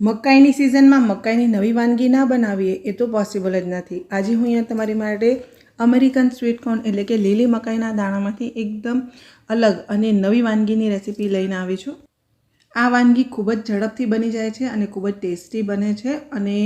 મકાઈની સિઝનમાં મકાઈની નવી વાનગી ના બનાવીએ એ તો પોસિબલ જ નથી. આજે હું અહીંયા તમારી માટે અમેરિકન સ્વીટ કોર્ન એટલે કે લીલી મકાઈના દાણામાંથી એકદમ અલગ અને નવી વાનગીની રેસીપી લઈને આવી છું. આ વાનગી ખૂબ જ ઝડપથી બની જાય છે અને ખૂબ જ ટેસ્ટી બને છે અને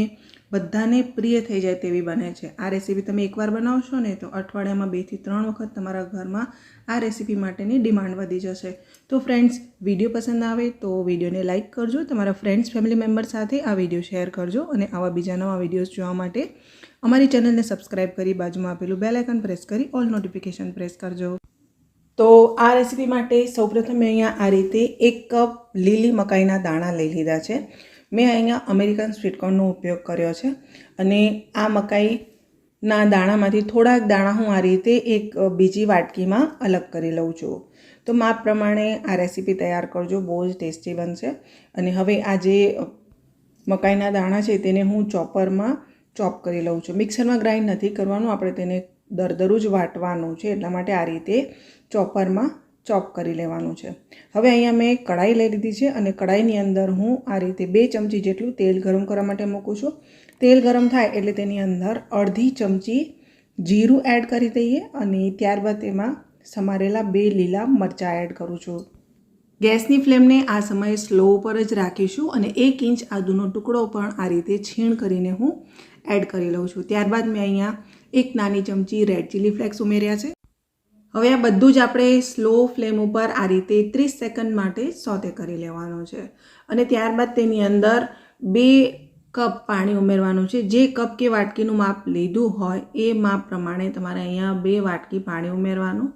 બધાને પ્રિય થઈ જાય તેવી બને છે. આ રેસીપી તમે એકવાર બનાવશો ને તો અઠવાડિયામાં બેથી ત્રણ વખત તમારા ઘરમાં આ રેસીપી માટેની ડિમાન્ડ વધી જશે. તો ફ્રેન્ડ્સ, વીડિયો પસંદ આવે તો વિડીયોને લાઇક કરજો, તમારા ફ્રેન્ડ્સ, ફેમિલી મેમ્બર સાથે આ વીડિયો શેર કરજો અને આવા બીજા નવા વિડીયોઝ જોવા માટે અમારી ચેનલને સબસ્ક્રાઇબ કરી બાજુમાં આપેલું બેલ પ્રેસ કરી ઓલ નોટિફિકેશન પ્રેસ કરજો. તો આ રેસીપી માટે સૌપ્રથમ મેં અહીંયા આ રીતે એક કપ લીલી મકાઈના દાણા લઈ લીધા છે. મેં અહીંયા અમેરિકન સ્વીટકોર્નનો ઉપયોગ કર્યો છે અને આ મકાઈના દાણામાંથી થોડાક દાણા હું આ રીતે એક બીજી વાટકીમાં અલગ કરી લઉં છું. તો માપ પ્રમાણે આ રેસીપી તૈયાર કરજો, બહુ જ ટેસ્ટી બનશે. અને હવે આ જે મકાઈના દાણા છે તેને હું ચોપરમાં ચોપ કરી લઉં છું. મિક્સરમાં ગ્રાઇન્ડ નથી કરવાનું, આપણે તેને દરદરું જ વાટવાનું છે, એટલા માટે આ રીતે ચોપરમાં ચોપ કરી લેવાનું છે. હવે અહીંયા મેં કઢાઈ લઈ લીધી છે અને કઢાઈની અંદર હું આ રીતે બે ચમચી જેટલું તેલ ગરમ કરવા માટે મૂકું છું. તેલ ગરમ થાય એટલે તેની અંદર અડધી ચમચી જીરું એડ કરી દઈએ અને ત્યારબાદ તેમાં સમારેલા બે લીલા મરચાં એડ કરું છું. ગેસની ફ્લેમને આ સમયે સ્લો ઉપર જ રાખીશું અને એક ઇંચ આદુનો ટુકડો પણ આ રીતે છીણ કરીને હું એડ કરી લઉં છું. ત્યારબાદ મેં અહીંયા એક નાની ચમચી રેડ ચીલી ફ્લેક્સ ઉમેર્યા છે. હવે આ બધું જ આપણે સ્લો ફ્લેમ ઉપર આ રીતે ત્રીસ સેકન્ડ માટે સોતે કરી લેવાનું છે. અને ત્યારબાદ તેની અંદર બે કપ પાણી ઉમેરવાનું છે. જે કપ કે વાટકીનું માપ લીધું હોય એ માપ પ્રમાણે તમારે અહીંયા બે વાટકી પાણી ઉમેરવાનું.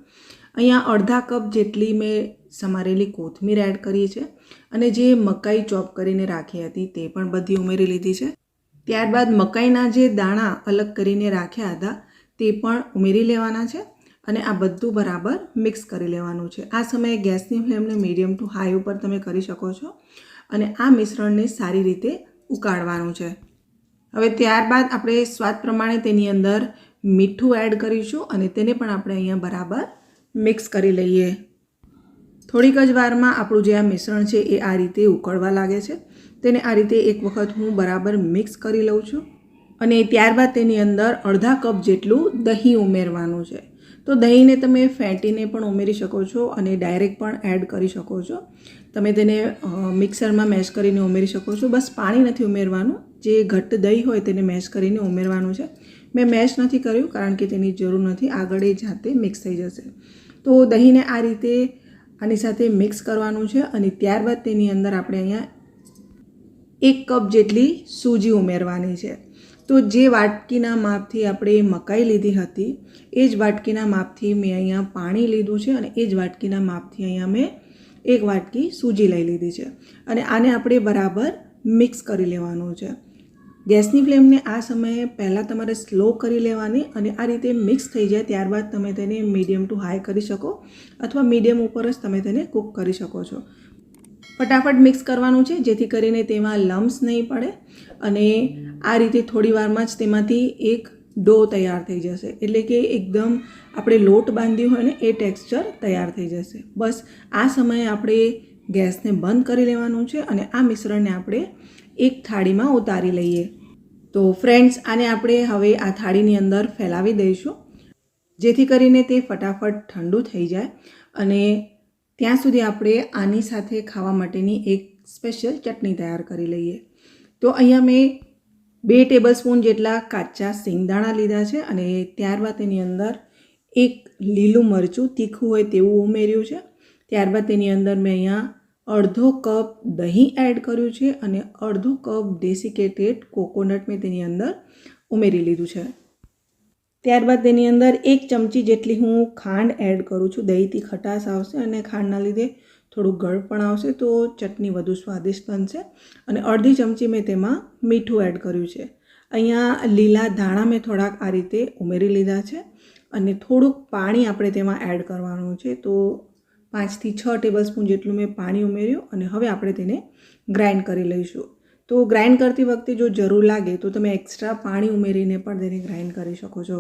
અહીંયા અડધા કપ જેટલી મેં સમારેલી કોથમીર એડ કરી છે અને જે મકાઈ ચોપ કરીને રાખી હતી તે પણ બધી ઉમેરી લીધી છે. ત્યારબાદ મકાઈના જે દાણા અલગ કરીને રાખ્યા હતા તે પણ ઉમેરી લેવાના છે. અને આ બધું બરાબર મિક્સ કરી લેવાનું છે. આ સમયે ગેસની ફ્લેમને મીડિયમ ટુ હાઈ ઉપર તમે કરી શકો છો અને આ મિશ્રણને સારી રીતે ઉકાળવાનું છે. હવે ત્યારબાદ આપણે સ્વાદ પ્રમાણે તેની અંદર મીઠું એડ કરીશું અને તેને પણ આપણે અહીંયા બરાબર મિક્સ કરી લઈએ. થોડીક જ વારમાં આપણું જે આ મિશ્રણ છે એ આ રીતે ઉકળવા લાગે છે. તેને આ રીતે એક વખત હું બરાબર મિક્સ કરી લઉં છું. અને ત્યારબાદ તેની અંદર અડધા કપ જેટલું દહીં ઉમેરવાનું છે. તો દહીંને તમે ફેંટીને પણ ઉમેરી શકો છો અને ડાયરેક્ટ પણ એડ કરી શકો છો. તમે તેને મિક્સરમાં મેશ કરીને ઉમેરી શકો છો. બસ પાણી નથી ઉમેરવાનું. જે ઘટ્ટ દહીં હોય તેને મેશ કરીને ઉમેરવાનું છે. મેં મેશ નથી કર્યું કારણ કે તેની જરૂર નથી. આગળ એ જાતે મિક્સ થઈ જશે. તો દહીંને આ રીતે આની સાથે મિક્સ કરવાનું છે અને ત્યારબાદ તેની અંદર આપણે અહીંયા એક કપ જેટલી સૂજી ઉમેરવાની છે. તો જે વાટકીના માપથી આપણે મકાઈ લીધી હતી, એ જ વાટકીના માપથી મેં અહીંયા પાણી લીધું છે અને એ જ વાટકીના માપથી અહીંયા મેં એક વાટકી સૂજી લઈ લીધી છે. અને આને આપણે બરાબર મિક્સ કરી લેવાનું છે. ગેસની ફ્લેમને આ સમયે પહેલાં તમારે સ્લો કરી લેવાની અને આ રીતે મિક્સ થઈ જાય ત્યારબાદ તમે તેને મીડિયમ ટુ હાઈ કરી શકો અથવા મીડિયમ ઉપર જ તમે તેને કૂક કરી શકો છો. ફટાફટ મિક્સ કરવાનું છે, જેથી કરીને તેમાં લમ્સ નહીં પડે અને આ રીતે થોડી વારમાં જ તેમાંથી એક ડો તૈયાર થઈ જશે. એટલે કે એકદમ આપણે લોટ બાંધ્યું હોય ને, એ ટેક્સચર તૈયાર થઈ જશે. બસ આ સમયે આપણે ગેસને બંધ કરી લેવાનું છે અને આ મિશ્રણને આપણે એક થાળીમાં ઉતારી લઈએ. તો ફ્રેન્ડ્સ, આને આપણે હવે આ થાળીની અંદર ફેલાવી દઈશું, જેથી કરીને તે ફટાફટ ઠંડુ થઈ જાય અને ત્યાં સુધી આપણે આની સાથે ખાવા માટેની એક સ્પેશિયલ ચટણી તૈયાર કરી લઈએ. તો અહીંયા મેં બે ટેબલ સ્પૂન જેટલા કાચા સિંગદાણા લીધા છે અને ત્યારબાદ તેની અંદર એક લીલું મરચું તીખું હોય તેવું ઉમેર્યું છે. ત્યારબાદ તેની અંદર મેં અહીંયા અડધો કપ દહીં એડ કર્યું છે અને અડધો કપ ડેસિકેટેડ કોકોનટ મેં તેની અંદર ઉમેરી લીધું છે. ત્યારબાદ તેની અંદર એક ચમચી જેટલી હું ખાંડ એડ કરું છું. દહીંથી ખટાશ આવશે અને ખાંડના લીધે થોડું ગળ પણ આવશે તો ચટણી વધુ સ્વાદિષ્ટ બનશે. અને અડધી ચમચી મેં તેમાં મીઠું એડ કર્યું છે. અહીંયા લીલા ધાણા મેં થોડાક આ રીતે ઉમેરી લીધા છે અને થોડુંક પાણી આપણે તેમાં એડ કરવાનું છે. તો પાંચથી છ ટેબલ સ્પૂન જેટલું મેં પાણી ઉમેર્યું અને હવે આપણે તેને ગ્રાઇન્ડ કરી લઈશું. તો ગ્રાઇન્ડ કરતી વખતે જો જરૂર લાગે તો તમે એક્સ્ટ્રા પાણી ઉમેરીને પણ તેને ગ્રાઇન્ડ કરી શકો છો.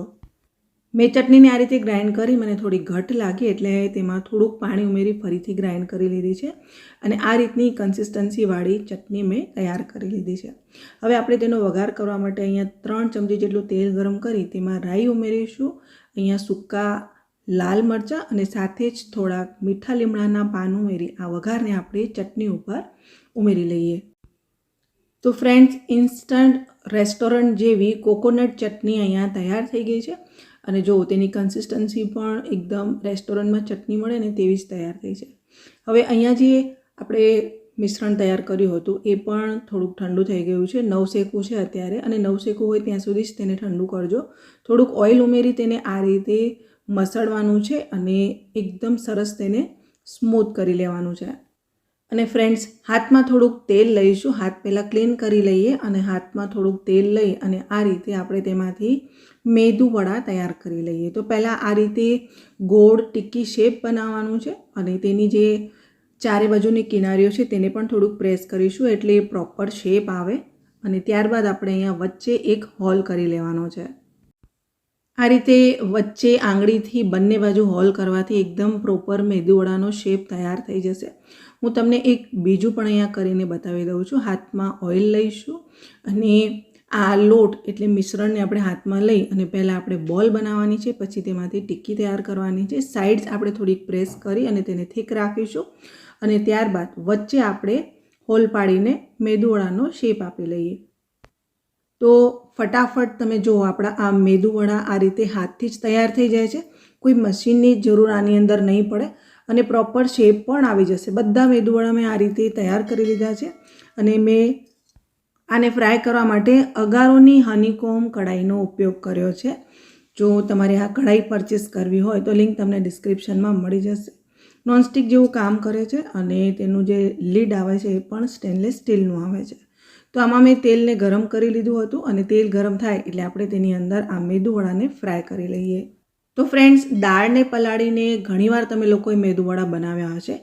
મેં ચટણીને આ રીતે ગ્રાઇન્ડ કરી, મને થોડી ઘટ લાગી એટલે તેમાં થોડુંક પાણી ઉમેરી ફરીથી ગ્રાઇન્ડ કરી લીધી છે અને આ રીતની કન્સિસ્ટન્સીવાળી ચટણી મેં તૈયાર કરી લીધી છે. હવે આપણે તેનો વઘાર કરવા માટે અહીંયા ત્રણ ચમચી જેટલું તેલ ગરમ કરી તેમાં રાઈ ઉમેરીશું, અહીંયા સૂકા લાલ મરચાં અને સાથે જ થોડાક મીઠા લીમડાના પાન ઉમેરી આ વઘારને આપણે ચટણી ઉપર ઉમેરી લઈએ. તો ફ્રેન્ડ્સ, ઇન્સ્ટન્ટ રેસ્ટોરન્ટ જેવી કોકોનટ ચટણી અહીંયા તૈયાર થઈ ગઈ છે. અને જો તેની કન્સિસ્ટન્સી પણ એકદમ રેસ્ટોરન્ટમાં ચટણી મળે ને તેવી જ તૈયાર થઈ છે. હવે અહીંયા જે આપણે મિશ્રણ તૈયાર કર્યું હતું, એ પણ થોડુંક ઠંડુ થઈ ગયું છે. નવશેકું છે અત્યારે અને નવશેકું હોય ત્યાં સુધી જ તેને ઠંડુ કરજો. થોડુંક ઓઇલ ઉમેરી તેને આ રીતે મસળવાનું છે અને એકદમ સરસ તેને સ્મૂથ કરી લેવાનું છે. અને ફ્રેન્ડ્સ હાથમાં થોડુંક તેલ લઈશું. હાથ પહેલાં ક્લીન કરી લઈએ અને હાથમાં થોડુંક તેલ લઈ અને આ રીતે આપણે તેમાંથી મેદુવડા તૈયાર કરી લઈએ. તો પહેલાં આ રીતે ગોળ ટીક્કી શેપ બનાવવાનું છે અને તેની જે ચારે બાજુની કિનારીઓ છે તેને પણ થોડુંક પ્રેસ કરીશું એટલે એ પ્રોપર શેપ આવે. અને ત્યારબાદ આપણે અહીંયા વચ્ચે એક હોલ કરી લેવાનો છે. આ રીતે વચ્ચે આંગળીથી બંને બાજુ હોલ કરવાથી એકદમ પ્રોપર મેદુવડાનો શેપ તૈયાર થઈ જશે. હું તમને એક બીજું પણ અહીંયા કરીને બતાવી દઉં છું. હાથમાં ઓઇલ લઈશું અને આ લોટ એટલે મિશ્રણને આપણે હાથમાં લઈ અને પહેલાં આપણે બોલ બનાવવાની છે, પછી તેમાંથી ટિક્કી તૈયાર કરવાની છે. સાઇડ્સ આપણે થોડીક પ્રેસ કરી અને તેને થીક રાખીશું અને ત્યારબાદ વચ્ચે આપણે હોલ પાડીને મેદુવડાનો શેપ આપી લઈએ. તો ફટાફટ તમે જુઓ આપણા આ મેદુવડા આ રીતે હાથથી જ તૈયાર થઈ જાય છે. કોઈ મશીનની જરૂર આની અંદર નહીં પડે અને પ્રોપર શેપ પણ આવી જશે. બધા મેદુવડા મેં આ રીતે તૈયાર કરી લીધા છે અને મેં આને ફ્રાય કરવા માટે અગારોની હનીકોમ કઢાઈનો ઉપયોગ કર્યો છે. જો તમારે આ કઢાઈ પરચેસ કરવી હોય તો લિંક તમને ડિસ્ક્રિપ્શનમાં મળી જશે. નોનસ્ટિક જેવું કામ કરે છે અને તેનું જે લીડ આવે છે એ પણ સ્ટેનલેસ સ્ટીલનું આવે છે. તો આમાં મેં તેલને ગરમ કરી લીધું હતું અને તેલ ગરમ થાય એટલે આપણે તેની અંદર આ મેદુવડાને ફ્રાય કરી લઈએ. તો ફ્રેન્ડ્સ દાળને પલાળીને ઘણીવાર તમે લોકોએ મેદુવડા બનાવ્યા હશે,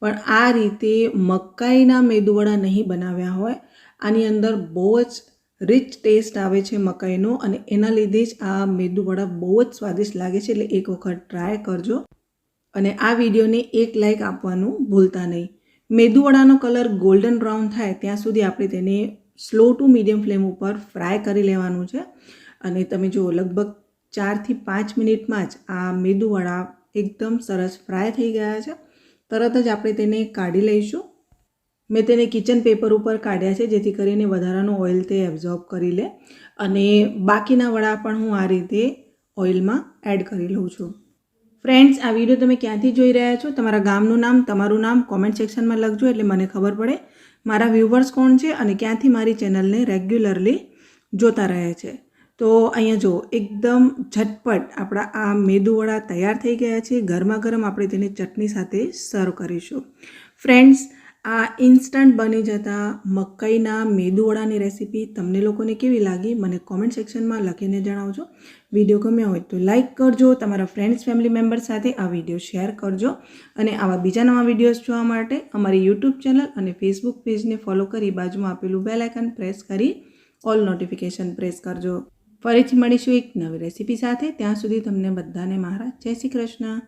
પણ આ રીતે મકાઈના મેદુવડા નહીં બનાવ્યા હોય. આની અંદર બહુ જ રિચ ટેસ્ટ આવે છે મકાઈનો અને એના લીધે જ આ મેદુવડા બહુ જ સ્વાદિષ્ટ લાગે છે એટલે એક વખત ટ્રાય કરજો. અને આ વિડીયોને એક લાઇક આપવાનું ભૂલતા નહીં. મેદુવડાનો કલર ગોલ્ડન બ્રાઉન થાય, ત્યાં સુધી આપણે તેને સ્લો ટુ મીડિયમ ફ્લેમ ઉપર ફ્રાય કરી લેવાનું છે. અને તમે જુઓ, લગભગ ચારથી પાંચ મિનિટમાં જ આ મેદુવડા એકદમ સરસ ફ્રાય થઈ ગયા છે. તરત જ આપણે તેને કાઢી લઈશું. મેં તેને કિચન પેપર ઉપર કાઢ્યા છે, જેથી કરીને વધારાનું ઓઇલ તે એબ્ઝોર્બ કરી લે. અને બાકીના વડા પણ હું આ રીતે ઓઇલમાં એડ કરી લઉં છું. ફ્રેન્ડ્સ આ વીડિયો તમે ક્યાંથી જોઈ રહ્યા છો? તમારા ગામનું નામ, તમારું નામ કોમેન્ટ સેક્શનમાં લખજો એટલે મને ખબર પડે મારા વ્યૂવર્સ કોણ છે અને ક્યાંથી મારી ચેનલને રેગ્યુલરલી જોતા રહે છે. તો અહીંયા જુઓ, એકદમ ઝટપટ આપણા આ મેદુવડા તૈયાર થઈ ગયા છે. ગરમા ગરમ આપણે તેને ચટણી સાથે સર્વ કરીશું. ફ્રેન્ડ્સ આ ઇન્સ્ટન્ટ બની જતા મકાઈના મેદુવડાની રેસીપી તમને લોકોને કેવી લાગી મને કોમેન્ટ સેક્શનમાં લખીને જણાવજો. વીડિયો ગમ્યો હોય તો લાઇક કરજો, તમારા ફ્રેન્ડ્સ ફેમિલી મેમ્બર સાથે આ વીડિયો શેર કરજો અને આવા બીજા નવા વિડીયોઝ જોવા માટે અમારી યુટ્યુબ ચેનલ અને ફેસબુક પેજને ફોલો કરી બાજુમાં આપેલું બેલ આઇકન પ્રેસ કરી ઓલ નોટિફિકેશન પ્રેસ કરજો. ફરીથી મળીશું એક નવી રેસીપી સાથે. ત્યાં સુધી તમને બધાને મારા જય શ્રી કૃષ્ણ.